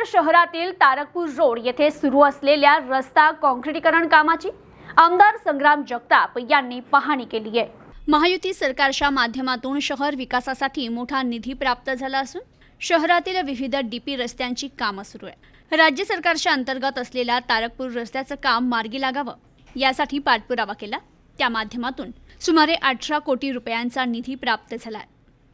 अहमदनगर शहरातील तारकपूर रोड येथे सुरू असलेल्या रस्ता काँक्रीटीकरण कामाची आमदार संग्राम जगताप यांनी पाहणी केली आहे. महायुती सरकारच्या माध्यमातून शहर विकासासाठी मोठा निधी प्राप्त झाला असून शहरातील विविध डीपी रस्त्यांची कामं सुरू आहे राज्य सरकारच्या अंतर्गत असलेल्या तारकपूर रस्त्याचं काम मार्गी लागावं यासाठी पाठपुरावा केला. त्या माध्यमातून सुमारे अठरा कोटी रुपयांचा निधी प्राप्त झाला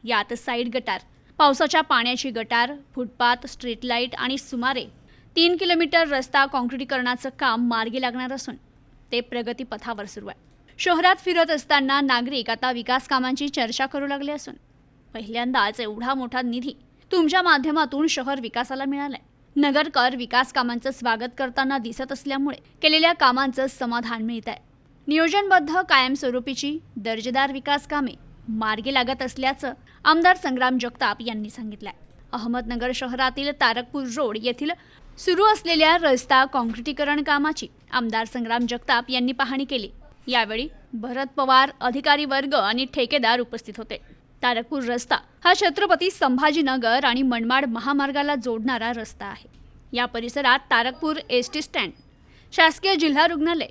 यात साईड गटार पावसाच्या पाण्याची गटार फुटपाथ स्ट्रीट लाइट आणि सुमारे तीन किलोमीटर रस्ता काँक्रीटीकरणाचं काम मार्गी लागणार असून ते प्रगतीपथावर सुरू आहे. शहरात फिरत असताना नागरिक आता विकास कामांची चर्चा करू लागले असून पहिल्यांदाच एवढा मोठा निधी तुमच्या माध्यमातून शहर विकासाला मिळालाय. नगरकर विकास कामांचं स्वागत करताना दिसत असल्यामुळे केलेल्या कामांचं समाधान मिळत आहे नियोजनबद्ध कायमस्वरूपीची दर्जेदार विकास कामे मार्गी लागत असल्याचं आमदार संग्राम जगताप यांनी सांगितलंय. अहमदनगर शहरातील तारकपूर रोड येथील सुरू असलेल्या रस्ता काँक्रिटीकरण कामाची आमदार संग्राम जगताप यांनी पाहणी केली. यावेळी भरत पवार अधिकारी वर्ग आणि ठेकेदार उपस्थित होते. तारकपूर रस्ता हा छत्रपती संभाजीनगर आणि मनमाड महामार्गाला जोडणारा रस्ता आहे. या परिसरात तारकपूर एस टी स्टँड शासकीय जिल्हा रुग्णालय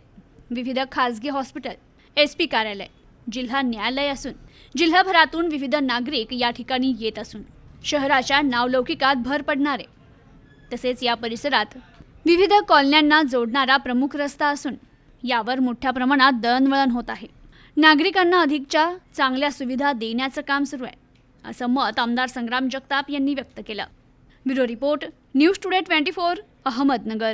विविध खासगी हॉस्पिटल एस पी कार्यालय जिल्हा न्यायालय असून जिल्हाभरातून विविध नागरिक या ठिकाणी येत असून शहराच्या नावलौकिकात भर पडणारे. तसेच या परिसरात विविध कॉलन्यांना जोडणारा प्रमुख रस्ता असून यावर मोठ्या प्रमाणात दळणवळण होत आहे. नागरिकांना अधिकच्या चांगल्या सुविधा देण्याचं काम सुरू आहे असं मत आमदार संग्राम जगताप यांनी व्यक्त केलं. Bureau report news today twenty four Ahmednagar.